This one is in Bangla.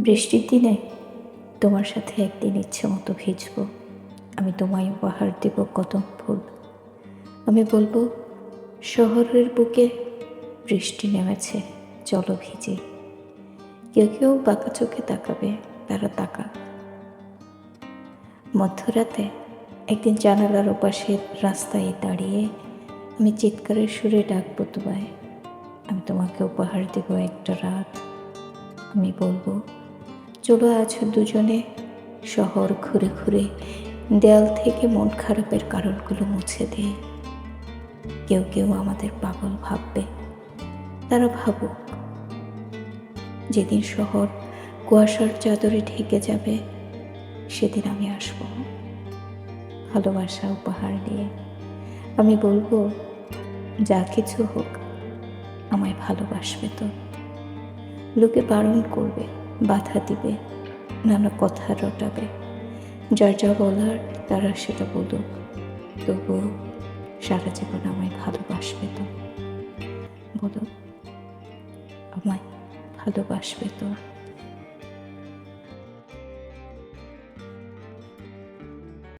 বৃষ্টির দিনে তোমার সাথে একদিন ইচ্ছে মতো ভিজব। আমি তোমায় উপহার দেব কদম ফুল। আমি বলব, শহরের বুকে বৃষ্টি নেমেছে, চলো ভিজে। কেউ কেউ বাঁকা চোখে তাকাবে, তারা তাকা। মধ্যরাতে একদিন জানালার ওপাশে রাস্তায় দাঁড়িয়ে আমি চিৎকারের সুরে ডাকবো তোমায়। আমি তোমাকে উপহার দেব একটা রাত। আমি বলব চলো আজ দুজনে। শহর ঘুরে ঘুরে দেয়াল থেকে মন খারাপের কারণগুলো মুছে দিয়ে কেউ কেউ আমাদের পাগল ভাববে, তারা ভাবুক। যেদিন শহর কুয়াশার চাদরে ঢেকে যাবে, সেদিন আমি আসব। ভালোবাসা উপহার নিয়ে আমি বলব, যা কিছু হোক, আমায় ভালোবাসবে তো। লোকে বারণ করবে। বাধা দিবে, নানা কথা রটাবে। যার যা বলার তারা সেটা বলুক, তবুও সারা জীবন আমায় ভালোবাসবে তো। বলো, আমায় ভালোবাসবে তো।